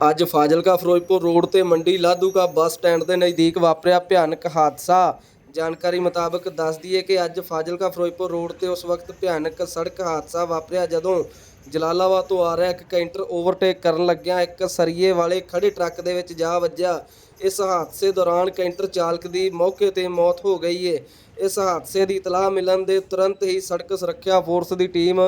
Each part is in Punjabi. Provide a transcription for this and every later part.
ਅੱਜ ਫਾਜ਼ਿਲਕਾ ਫਿਰੋਜ਼ਪੁਰ ਰੋਡ ਤੇ ਮੰਡੀ ਲਾਧੂਕਾ ਬੱਸ ਸਟੈਂਡ ਦੇ ਨਜ਼ਦੀਕ ਵਾਪਰਿਆ ਭਿਆਨਕ ਹਾਦਸਾ। ਜਾਣਕਾਰੀ ਮੁਤਾਬਕ ਦੱਸਦੀ ਹੈ ਕਿ ਅੱਜ ਫਾਜ਼ਿਲਕਾ ਫਿਰੋਜ਼ਪੁਰ ਰੋਡ ਤੇ ਉਸ ਵਕਤ ਭਿਆਨਕ ਸੜਕ ਹਾਦਸਾ ਵਾਪਰਿਆ ਜਦੋਂ ਜਲਾਲਾਬਾਦ ਤੋਂ ਆ ਰਿਹਾ ਇੱਕ ਕੈਂਟਰ ਓਵਰਟੇਕ ਕਰਨ ਲੱਗਿਆ। ਇੱਕ ਸਰੀਏ ਵਾਲੇ ਖੜੇ ਟਰੱਕ ਦੇ ਵਿੱਚ ਜਾ ਵੱਜਿਆ। ਇਸ ਹਾਦਸੇ ਦੌਰਾਨ ਕੈਂਟਰ ਚਾਲਕ ਦੀ ਮੌਕੇ ਤੇ ਮੌਤ ਹੋ ਗਈ ਹੈ ਇਸ ਹਾਦਸੇ ਦੀ ਇਤਲਾਹ ਮਿਲਣ ਦੇ ਤੁਰੰਤ ਹੀ ਸੜਕ ਸੁਰੱਖਿਆ ਫੋਰਸ ਦੀ ਟੀਮ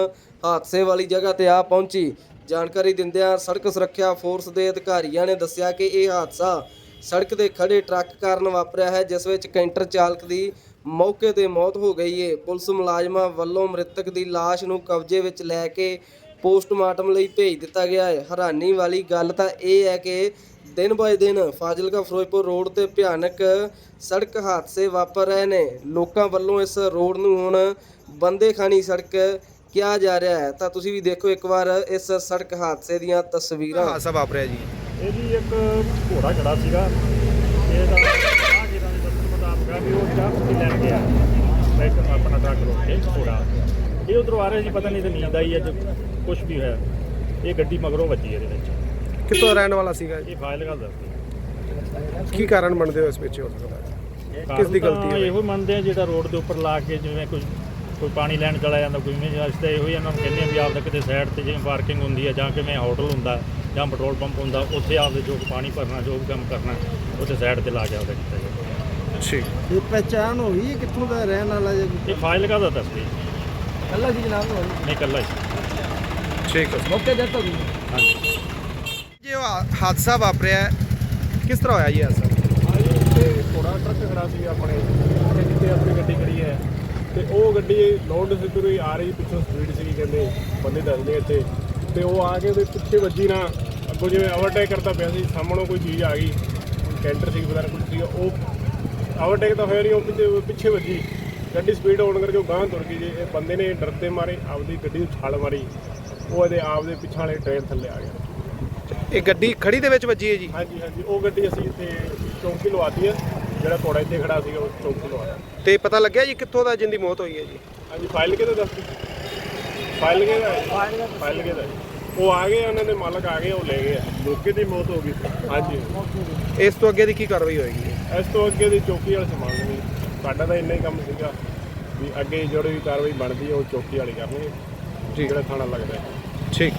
ਹਾਦਸੇ ਵਾਲੀ ਜਗ੍ਹਾ ਤੇ ਆ ਪਹੁੰਚੀ। ਜਾਣਕਾਰੀ ਦਿੰਦਿਆਂ ਸੜਕ ਸੁਰੱਖਿਆ ਫੋਰਸ ਦੇ ਅਧਿਕਾਰੀਆਂ ਨੇ ਦੱਸਿਆ ਕਿ ਇਹ ਹਾਦਸਾ ਸੜਕ ਤੇ ਖੜੇ ਟਰੱਕ ਕਾਰਨ ਵਾਪਰਿਆ ਹੈ, ਜਿਸ ਵਿੱਚ ਕੈਂਟਰ ਚਾਲਕ ਦੀ ਮੌਕੇ ਤੇ ਮੌਤ ਹੋ ਗਈ ਹੈ ਪੁਲਿਸ ਮੁਲਾਜ਼ਮਾਂ ਵੱਲੋਂ ਮ੍ਰਿਤਕ ਦੀ ਲਾਸ਼ ਨੂੰ ਕਬਜ਼ੇ ਵਿੱਚ ਲੈ ਕੇ ਪੋਸਟਮਾਰਟਮ ਲਈ ਭੇਜ ਦਿੱਤਾ ਗਿਆ ਹੈ। ਹੈਰਾਨੀ ਵਾਲੀ ਗੱਲ ਤਾਂ ਇਹ ਹੈ ਕਿ ਦਿਨ ਬਾਏ ਦਿਨ ਫਾਜ਼ਿਲਕਾ, ਫਿਰੋਜ਼ਪੁਰ ਰੋਡ ਤੇ ਭਿਆਨਕ ਸੜਕ ਹਾਦਸੇ ਵਾਪਰ ਰਹੇ ਨੇ। ਲੋਕਾਂ ਵੱਲੋਂ ਇਸ ਰੋਡ ਨੂੰ ਹੁਣ ਬੰਦੇ ਖਾਣੀ ਸੜਕ ਕਿਹਾ ਜਾ ਰਿਹਾ ਹੈ? ਤਾਂ ਤੁਸੀਂ ਵੀ ਦੇਖੋ ਇੱਕ ਵਾਰ ਇਸ ਸੜਕ ਹਾਦਸੇ ਦੀਆਂ ਤਸਵੀਰਾਂ। ਹਾਦਸਾ ਵਾਪਰਿਆ ਜੀ? ਇਹ ਜੀ ਇੱਕ ਘੋੜਾ ਖੜਾ ਸੀਗਾ। ਇਹਦਾ ਰਾਹਗੀਰਾਂ ਦੇ ਦੱਸਣ ਮੁਤਾਬਕ ਆ ਵੀ ਉਹ ਚਾਹ ਪੱਤੀ ਲੈਣ ਗਿਆ ਬੈਕ ਆਪਣਾ ਟਰੱਕ ਰੋਕ ਕੇ ਘੋੜਾ ਇਹ ਉਧਰੋਂ ਆ ਰਿਹਾ ਸੀ ਪਤਾ ਨਹੀਂ ਤੇ ਨੀਂਦ ਆਈ ਅੱਜ ਕੁਝ ਵੀ ਹੋਇਆ। ਇਹ ਗੱਡੀ ਮਗਰੋਂ ਵੱਜੀ ਇਹਦੇ ਵਿੱਚ। ਕਿੱਥੋਂ ਦਾ ਰਹਿਣ ਵਾਲਾ ਸੀਗਾ ਜੀ ਇਹ ਫਾਇਲ ਗੱਲ ਦੱਸਦੀ ਕੀ ਕਾਰਨ ਬਣਦੇ ਹੋ ਇਸ ਪਿੱਛੇ ਹੋ ਸਕਦਾ? ਕਿਸ ਦੀ ਗਲਤੀ ਹੈ? ਇਹੋ ਮੰਨਦੇ ਆ ਜਿਹੜਾ ਰੋਡ ਦੇ ਉੱਪਰ ਲਾ ਕੇ ਜਿਵੇਂ ਕੋਈ ਕੋਈ ਪਾਣੀ ਲੈਣ ਚਲਾ ਜਾਂਦਾ ਕੋਈ ਨਹੀਂ ਅਸੀਂ ਤਾਂ ਇਹੋ ਹੀ ਇਹਨਾਂ ਨੂੰ ਕਹਿੰਦੇ ਆ ਵੀ ਆਪਦਾ ਕਿਤੇ ਸਾਈਡ ਤੇ ਜਿਵੇਂ ਪਾਰਕਿੰਗ ਹੁੰਦੀ ਆ ਜਾਂ ਕਿਵੇਂ ਹੋਟਲ ਹੁੰਦਾ ਜਾਂ ਪੈਟਰੋਲ ਪੰਪ ਹੁੰਦਾ ਉੱਥੇ ਆਪਦੇ ਜੋ ਪਾਣੀ ਭਰਨਾ ਜੋ ਵੀ ਕੰਮ ਕਰਨਾ ਉੱਥੇ ਸਾਈਡ ਤੇ ਲਾ ਕੇ ਆਪਦਾ ਕੀਤਾ ਜਾਵੇ। ਠੀਕ। ਇਹ ਪਹਿਚਾਣ ਹੋਈ ਹੈ ਕਿੱਥੋਂ ਦਾ ਰਹਿਣ ਵਾਲਾ ਜੀ? ਇਹ ਫਾਈਲ ਦਾ ਦੱਸਦੀ ਅੱਲਾ ਜੀ ਜਨਾਬ ਹੋਈ ਨਹੀਂ ਹੀ ਸੀ। ਠੀਕ ਹੈ ਮੌਕੇ ਤੇ ਤਾਂ ਹਾਂਜੀ। ਜੀ ਹਾਦਸਾ ਵਾਪਰਿਆ ਹੈ, ਕਿਸ ਤਰ੍ਹਾਂ ਹੋਇਆ ਜੀ ਹਾਦਸਾ? ਇੱਥੇ ਘੋੜਾ ਟਰੱਕ ਖੜਾ ਸੀ ਆਪਣੇ ਤੇ ਜਿੱਥੇ ਆਪਣੀ ਗੱਡੀ ਖੜੀ ਹੈ। ਤੇ ਉਹ ਗੱਡੀ ਲੋਡ ਸਿੱਧੂ ਹੀ ਆ ਰਹੀ ਪਿੱਛੋਂ ਸਪੀਡ ਸੀਗੀ ਕਹਿੰਦੇ ਬੰਦੇ ਦੱਸਦੇ ਇੱਥੇ। ਤੇ ਉਹ ਆ ਕੇ ਉਹਦੇ ਪਿੱਛੇ ਵੱਜੀ ਨਾ ਅੱਗੋਂ ਜਿਵੇਂ ਓਵਰਟੇਕ ਕਰਦਾ ਪਿਆ ਸੀ ਸਾਹਮਣੋਂ ਕੋਈ ਚੀਜ਼ ਆ ਗਈ। ਕੈਂਟਰ ਸੀ ਵਗੈਰਾ ਕੁਝ ਸੀ ਉਹ ਓਵਰਟੇਕ ਤਾਂ ਹੋਇਆ ਨਹੀਂ ਉਹ ਪਿੱਛੇ ਪਿੱਛੇ ਵੱਜੀ। ਗੱਡੀ ਸਪੀਡ ਹੋਣ ਕਰਕੇ ਉਹ ਗਾਂਹ ਤੁਰ ਗਈ ਜੀ। ਇਹ ਬੰਦੇ ਨੇ ਡਰਦੇ ਮਾਰੇ ਆਪਦੀ ਗੱਡੀ ਨੂੰ ਛਾਲ ਮਾਰੀ। ਉਹ ਇਹਦੇ ਆਪਦੇ ਪਿੱਛੇ ਵਾਲੇ ਟ੍ਰੇਨ ਥੱਲੇ ਆ ਗਿਆ। ਇਹ ਗੱਡੀ ਖੜੀ ਦੇ ਵਿੱਚ ਵੱਜੀ ਹੈ ਜੀ? ਹਾਂਜੀ ਹਾਂਜੀ। ਉਹ ਗੱਡੀ ਅਸੀਂ ਇੱਥੇ ਚੌਂਕੀ ਲਵਾਤੀ ਹੈ। ਜਿਹੜਾ ਘੋੜਾ ਇੱਥੇ ਖੜਾ ਸੀਗਾ ਉਹ ਚੌਂਕੀ ਲਵਾਇਆ ਤੇ ਪਤਾ ਲੱਗਿਆ ਜੀ ਕਿੱਥੋਂ ਦਾ ਜਿੰਦੀ ਮੌਤ ਹੋਈ ਹੈ ਜੀ? ਹਾਂਜੀ ਫਾਈਲ ਕਿਹਦਾ ਦੱਸ ਫਾਈਲ ਕਿਹਦਾ ਹੈ? ਫਾਈਲ ਕਿਹਦਾ ਹੈ? ਉਹ ਆ ਗਏ ਉਹਨਾਂ ਦੇ ਮਾਲਕ ਆ ਗਏ ਉਹ ਲੈ ਗਏ ਆ। ਮੌਕੇ ਦੀ ਮੌਤ ਹੋ ਗਈ ਹਾਂਜੀ। ਇਸ ਤੋਂ ਅੱਗੇ ਦੀ ਕੀ ਕਾਰਵਾਈ ਹੋਏਗੀ? ਇਸ ਤੋਂ ਅੱਗੇ ਦੀ ਚੌਕੀ ਵਾਲੇ ਸਮਾਨ ਨਹੀਂ ਸਾਡਾ ਤਾਂ ਇੰਨਾ ਹੀ ਕੰਮ ਸੀਗਾ ਵੀ ਅੱਗੇ ਜਿਹੜੀ ਵੀ ਕਾਰਵਾਈ ਬਣਦੀ ਹੈ ਉਹ ਚੌਕੀ ਵਾਲੇ ਕਰਨਗੇ। ਜੀ। ਜਿਹੜਾ ਥਾਣਾ ਲੱਗਦਾ ਹੈ। ਠੀਕ।